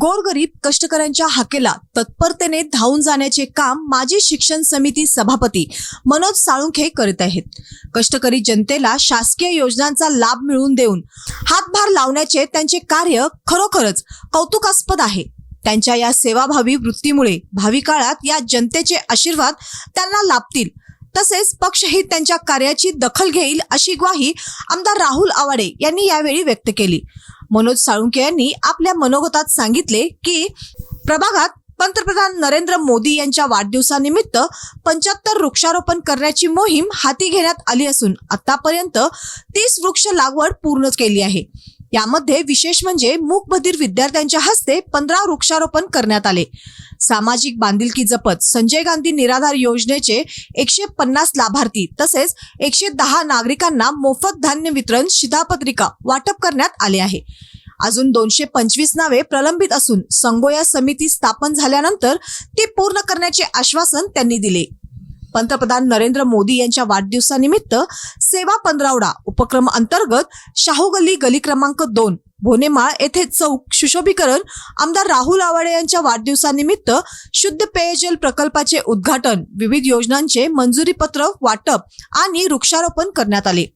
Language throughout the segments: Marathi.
गोरगरीब कष्टकऱ्यांच्या हाकेला तत्परतेने धावून जाण्याचे काम माजी शिक्षण समिती सभापती मनोज साळुंखे करीत आहेत. कष्टकरी जनतेला शासकीय योजनांचा लाभ मिळवून देऊन हातभार लावण्याचे त्यांचे कार्य खरोखरच कौतुकास्पद आहे. त्यांच्या या सेवाभावी वृत्तीमुळे भावी काळात या जनतेचे आशीर्वाद त्यांना लाभतील. तसेच पक्षही त्यांच्या कार्याची दखल घेईल अशी ग्वाही आमदार राहुल आवाडे यांनी यावेळी व्यक्त केली. मनोज साळुंके यांनी आपल्या मनोगतात सांगितले की प्रभागात पंतप्रधान नरेंद्र मोदी यांच्या वाढदिवसानिमित्त पंच्याहत्तर वृक्षारोपण करण्याची मोहीम हाती घेण्यात आली असून आतापर्यंत तीस वृक्ष लागवड पूर्ण केली आहे. यामध्ये विशेष म्हणजे मूकबधीर विद्यार्थ्यांच्या हस्ते पंधरा वृक्षारोपण करण्यात आले. सामाजिक बांधिलकी जपत संजय गांधी निराधार योजनेचे एकशे पन्नास लाभार्थी तसेच एकशे दहा नागरिकांना मोफत धान्य वितरण शिधापत्रिका वाटप करण्यात आले आहे. अजून दोनशे पंचवीस नावे प्रलंबित असून संगोया समिती स्थापन झाल्यानंतर ती पूर्ण करण्याचे आश्वासन त्यांनी दिले. पंतप्रधान नरेंद्र मोदी यांच्या वाढदिवसानिमित्त सेवा पंधरावडा उपक्रम अंतर्गत शाहू गल्ली गली क्रमांक दोन भोनेमाळ येथे चौक सुशोभीकरण आमदार राहुल आवाडे यांच्या वाढदिवसानिमित्त शुद्ध पेयजल प्रकल्पाचे उद्घाटन विविध योजनांचे मंजुरीपत्र वाटप आणि वृक्षारोपण करण्यात आले.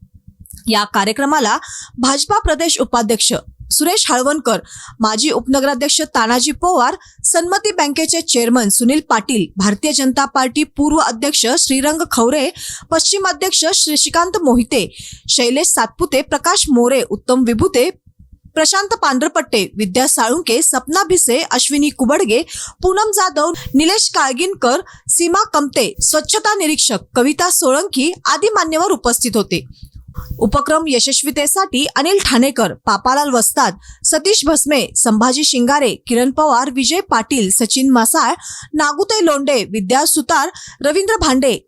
या कार्यक्रमाला भाजपा प्रदेश उपाध्यक्ष सुरेश हळवणकर माजी उपनगराध्यक्ष तानाजी पोवार सन्मती बँकेचे चेअरमन सुनील पाटील भारतीय जनता पार्टी पूर्व अध्यक्ष श्रीरंग खवरे पश्चिम अध्यक्ष श्रीकांत मोहिते शैलेश सातपुते प्रकाश मोरे उत्तम विभूते प्रशांत पांढरपट्टे विद्या साळुंके सपना भिसे अश्विनी कुबडगे पूनम जाधव निलेश काळगिनकर सीमा कमते स्वच्छता निरीक्षक कविता सोळंकी आदी मान्यवर उपस्थित होते. उपक्रम यशस्वीतेसाठी अनिल ठाणेकर पापालाल वस्ताद सतीश भस्मे संभाजी शिंगारे किरण पवार विजय पाटील सचिन मासाळ नागुते लोंडे विद्या सुतार रवींद्र भांडे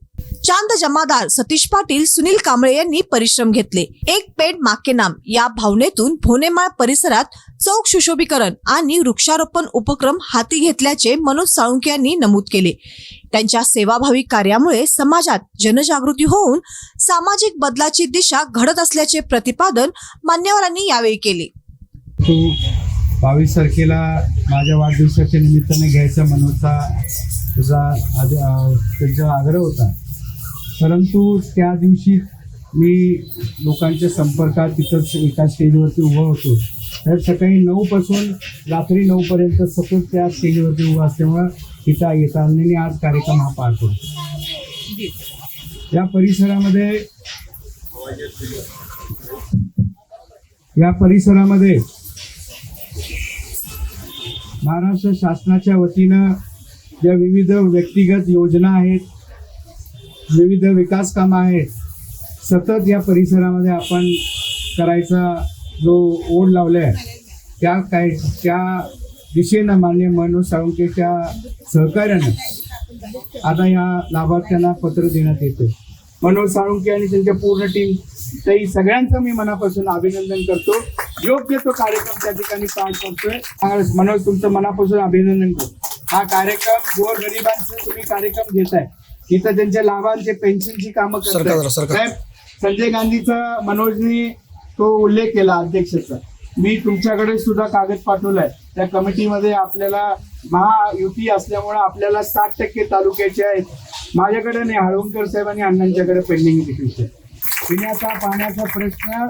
चांद जमादार सतीश पाटील सुनील कांबळे यांनी परिश्रम घेतले. एक पेड माके नाम या भावनेतून भोनेमाळ परिसरात चौक सुशोभीकरण आणि वृक्षारोपण उपक्रम हाती घेतल्याचे मनोज साळुंके यांनी नमूद केले. त्यांच्या सेवाभावी कार्यामुळे समाजात जनजागृती होऊन सामाजिक बदलाची दिशा घडत असल्याचे प्रतिपादन मान्यवरांनी यावेळी केले. तो बावीस तारखेला माझ्या वाढदिवसाच्या निमित्ताने घ्यायचा मनोचा त्याचा आद त्यांचा आग्रह होता. परंतु त्या दिवशी मी लोकांच्या संपर्कात तिथंच एका स्टेजवरती उभा होतो. तर सकाळी नऊपासून रात्री नऊपर्यंत सतत त्या स्टेजवरती उभा असल्यामुळं तिथं येता आज कार्यक्रम हा पार पडतो. या परिसरामध्ये या परिसरामध्ये महाराष्ट्र शासनाच्या वतीनं ज्या विविध व्यक्तिगत योजना आहेत विविध विकास कामं आहेत सतत या परिसरामध्ये आपण करायचा जो ओढ लावला आहे त्या काय त्या दिशेनं मान्य मनोज साळुंकेच्या सहकार्यानं आता या लाभार्थ्यांना पत्र देण्यात येते मनोज साळुंके आणि त्यांच्या पूर्ण टीम त्याही सगळ्यांचं मी मनापासून अभिनंदन करतो. योग्य तो कार्यक्रम त्या ठिकाणी पार करतोय मनोज तुमचं मनापासून अभिनंदन करतो. हा कार्यक्रम गोर गरिबांचे तुम्ही कार्यक्रम घेताय. इथं त्यांच्या लाभांचे पेन्शनची कामं करताय. साहेब, संजय गांधीचा मनोजनी तो उल्लेख केला अध्यक्षाचा. मी तुमच्याकडे सुद्धा कागद पाठवलाय. त्या कमिटीमध्ये आपल्याला महायुती असल्यामुळे आपल्याला साठ टक्के तालुक्याचे आहेत. माझ्याकडे नाही हळवणकर साहेब आणि अण्णांच्याकडे पेंडिंग तिकीट पिण्याचा पाण्याचा प्रश्न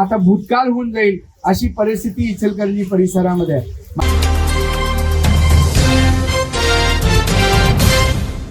आता भूतकाळ होऊन जाईल अशी परिस्थिती इचलकरंजी परिसरामध्ये आहे.